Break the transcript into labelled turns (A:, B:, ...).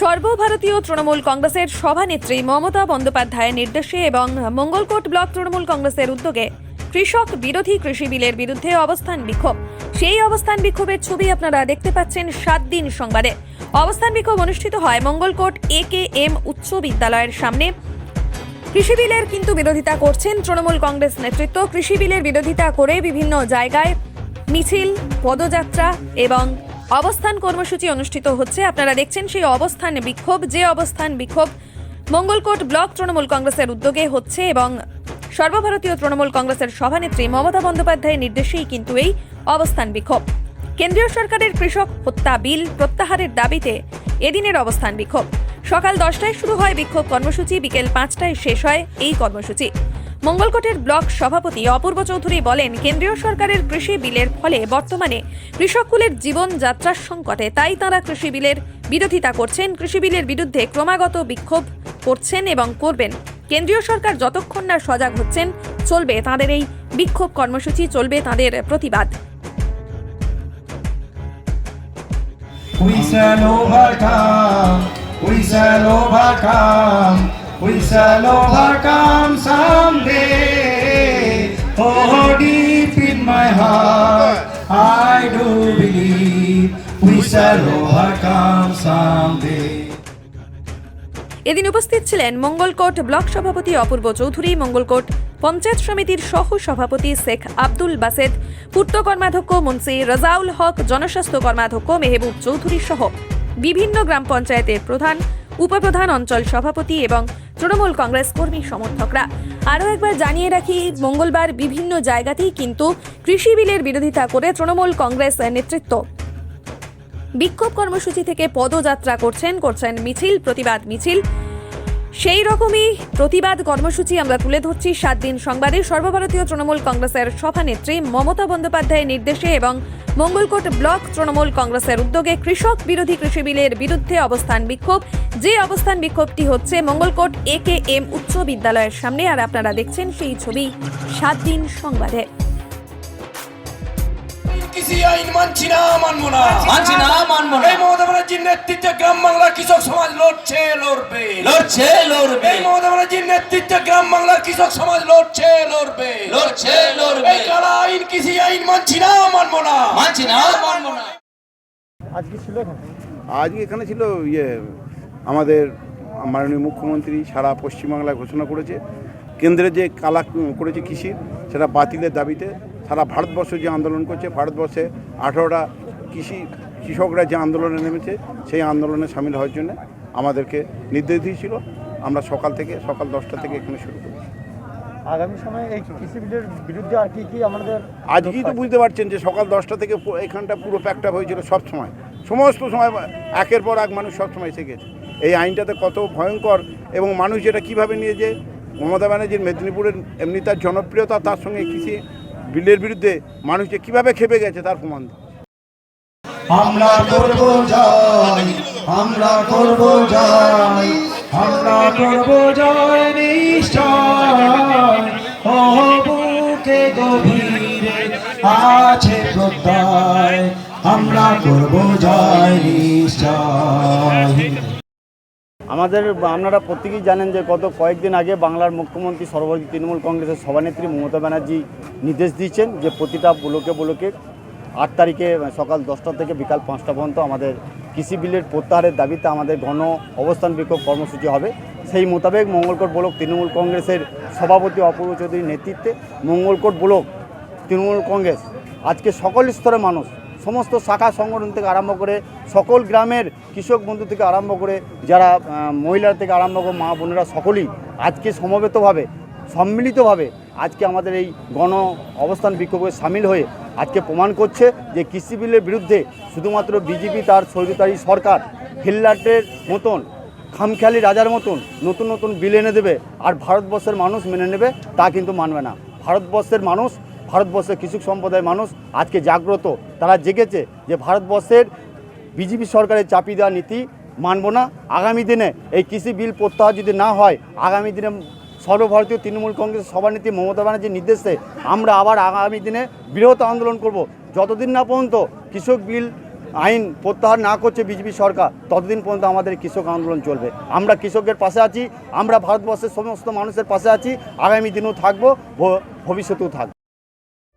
A: সর্বভারতীয় তৃণমূল কংগ্রেসের সভানেত্রী মমতা বন্দ্যোপাধ্যায়ের নির্দেশে এবং মঙ্গলকোট ব্লক তৃণমূল কংগ্রেসের উদ্যোগে কৃষক বিরোধী কৃষি বিলের বিরুদ্ধে অবস্থান বিক্ষোভ। সেই অবস্থান বিক্ষোভের ছবি আপনারা দেখতে পাচ্ছেন সাত দিন সংবাদে। অবস্থান বিক্ষোভ অনুষ্ঠিত হয় মঙ্গলকোট এ কে এম উচ্চ বিদ্যালয়ের সামনে। কৃষি বিলের কিন্তু বিরোধিতা করছেন তৃণমূল কংগ্রেস নেতৃত্ব। কৃষি বিলের বিরোধিতা করে বিভিন্ন জায়গায় মিছিল, পদযাত্রা এবং অবস্থান কর্মসূচি অনুষ্ঠিত হচ্ছে। আপনারা দেখছেন সেই অবস্থান বিক্ষোভ। যে অবস্থান বিক্ষোভ মঙ্গলকোট ব্লক তৃণমূল কংগ্রেসের উদ্যোগে হচ্ছে এবং সর্বভারতীয় তৃণমূল কংগ্রেসের সভানেত্রী মমতা বন্দ্যোপাধ্যায়ের নির্দেশেই কিন্তু এই অবস্থান বিক্ষোভ। কেন্দ্রীয় সরকারের কৃষক হত্যা বিল প্রত্যাহারের দাবিতে এদিনের অবস্থান বিক্ষোভ। সকাল দশটায় শুরু হয় বিক্ষোভ কর্মসূচি, বিকেল পাঁচটায় শেষ হয় এই কর্মসূচি। মঙ্গলকোটের ব্লক সভাপতি অপূর্ব চৌধুরী বলেন কেন্দ্রীয় সরকারের কৃষি বিলের ফলে বর্তমানে কৃষককুলের জীবন যাত্রার সংকটে তাই তারা কৃষি বিলের বিরোধিতা করছেন। কৃষি বিলের বিরুদ্ধে ক্রমাগত বিক্ষোভ করছেন এবং করবেন। কেন্দ্রীয় সরকার যতক্ষণ না সজাগ হচ্ছেন চলবে তাদের এই বিক্ষোভ কর্মসূচি চলবে তাদের প্রতিবাদ।
B: We shall overcome, we shall overcome, someday. Oh, deep in my heart, I do believe someday.
A: এদিন উপস্থিত ছিলেন মঙ্গলকোট ব্লক সভাপতি অপূর্ব চৌধুরী মঙ্গলকোট পঞ্চায়েত সমিতির সহ সভাপতি শেখ আব্দুল বাসেদ পূর্ত কর্মাধ্যক্ষ মুন্সি রাজাউল হক জনস্বাস্থ্য কর্মাধ্যক্ষ মেহবুব চৌধুরী সহ বিভিন্ন গ্রাম পঞ্চায়েতের প্রধান উপপ্রধান অঞ্চল সভাপতি এবং তৃণমূল কংগ্রেস কর্মী সমর্থকরা। আরও একবার জানিয়ে রাখি, মঙ্গলবার বিভিন্ন জায়গাতেই কিন্তু কৃষি বিলের বিরোধিতা করে তৃণমূল কংগ্রেস নেতৃত্ব। বিক্ষোভ কর্মসূচি থেকে পদযাত্রা করছেন করছেন মিছিল, প্রতিবাদ মিছিল। সেই রকমই প্রতিবাদ কর্মসূচি আমরা তুলে ধরছি সাত দিন সংবাদে। সর্বভারতীয় তৃণমূল কংগ্রেসের সভানেত্রী মমতা বন্দ্যোপাধ্যায়ের নির্দেশে এবং মঙ্গলকোট ব্লক তৃণমূল কংগ্রেসের উদ্যোগে কৃষক বিরোধী কৃষি বিলের বিরুদ্ধে অবস্থান বিক্ষোভ। যে অবস্থান বিক্ষোভটি হচ্ছে মঙ্গলকোট এ কে এম উচ্চ বিদ্যালয়ের সামনে, আর আপনারা দেখছেন সেই ছবি সাত দিন সংবাদে।
C: কৃষি আইন মানছি না মানবো না।
D: মানছি না, মানবো না।
C: এই মমতা ব্যানার্জির নেতৃত্বে গ্রাম বাংলার কৃষক সমাজ লড়ছে লড়বে।
D: লড়ছে লড়বে।
C: এই মমতা ব্যানার্জির নেতৃত্বে গ্রাম বাংলার কৃষক সমাজ লড়ছে লড়বে।
D: লড়ছে লড়বে।
C: এই কালা আইন কৃষি আইন মানছি না মানবো না।
D: মানছি না মানবো না।
E: আজকে এখানে? ছিল ইয়ে আমাদের মাননীয় মুখ্যমন্ত্রী সারা পশ্চিমবাংলায় ঘোষণা করেছে। কেন্দ্রে যে কালা করেছে কৃষির সেটা বাতিলের দাবিতে সারা ভারতবর্ষ যে আন্দোলন করছে ভারতবর্ষে আঠারোটা কৃষি কৃষকরা যে আন্দোলনে নেমেছে সেই আন্দোলনে সামিল হওয়ার জন্য আমাদেরকে নির্দেশ দিয়েছিল। আমরা সকাল থেকে সকাল দশটা থেকে এখানে শুরু করি
F: আগামী সময়ে এই কৃষি বিলের বিরুদ্ধে আর কি কি আমাদের
E: আজকেই তো বুঝতে পারছেন যে সকাল দশটা থেকে এখানটা পুরো প্যাকটা হয়েছিল সব সময়। সমস্ত সময় একের পর এক মানুষ সব সময় এসে গেছে। এই আইনটাতে কত ভয়ঙ্কর এবং মানুষ যেটা কীভাবে নিয়েছে? মমতা ব্যানার্জির মেদিনীপুরের এমনি তার জনপ্রিয়তা তার সঙ্গে কৃষি বিলের বিরুদ্ধে মানুষ যে কীভাবে খেপে গেছে তার প্রমাণ
B: আমরা করব জয়, আমরা করব আমরা করব নিশ্চয়। বুকে গভীরে আছে প্রত্যয়, আমরা করব জয় নিশ্চয়।
F: আমাদের আপনারা প্রত্যেকেই জানেন যে গত কয়েকদিন আগে বাংলার মুখ্যমন্ত্রী সর্বভারতীয় তৃণমূল কংগ্রেসের সভানেত্রী মমতা ব্যানার্জি নির্দেশ দিয়েছেন যে প্রতিটা ব্লকে ব্লকে আট তারিখে সকাল দশটা থেকে বিকাল পাঁচটা পর্যন্ত আমাদের কৃষি বিলের প্রত্যাহারের দাবিতে আমাদের গণ অবস্থান বিক্ষোভ কর্মসূচি হবে। সেই মোতাবেক মঙ্গলকোট ব্লক তৃণমূল কংগ্রেসের সভাপতি অপূর্ব চৌধুরীর নেতৃত্বে মঙ্গলকোট ব্লক তৃণমূল কংগ্রেস, আজকে সকল স্তরের মানুষ সমস্ত শাখা সংগঠন থেকে আরম্ভ করে সকল গ্রামের কৃষক বন্ধু থেকে আরম্ভ করে যারা আহ, মহিলারা থেকে আরম্ভ করে মা বোনেরা সকলেই আজকে সমবেতভাবে সম্মিলিতভাবে আজকে আমাদের এই গণ অবস্থান বিক্ষোভে সামিল হয়ে আজকে প্রমাণ করছে যে কৃষি বিলের বিরুদ্ধে শুধুমাত্র বিজেপি তার স্বৈরতারী সরকার হিল্লাটের মতন খামখেয়ালি রাজার মতন নতুন নতুন বিল এনে দেবে আর ভারতবর্ষের মানুষ মেনে নেবে তা কিন্তু মানবে না। ভারতবর্ষের মানুষ ভারতবর্ষের কৃষক সম্প্রদায়ের মানুষ আজকে জাগ্রত। তারা জেগেছে যে ভারতবর্ষের বিজেপি সরকারের চাপিয়ে দেওয়া নীতি মানব না। আগামী দিনে এই কৃষি বিল প্রত্যাহার যদি না হয়, আগামী দিনে সর্বভারতীয় তৃণমূল কংগ্রেস সভানেত্রী মমতা ব্যানার্জির নির্দেশে আমরা আবার আগামী দিনে বৃহৎ আন্দোলন করব। যতদিন না পর্যন্ত কৃষক বিল আইন প্রত্যাহার না করছে বিজেপি সরকার, ততদিন পর্যন্ত আমাদের কৃষক আন্দোলন চলবে। আমরা কৃষকের পাশে আছি, আমরা ভারতবর্ষের সমস্ত মানুষের পাশে আছি, আগামী দিনেও থাকব ভবিষ্যতেও থাকব।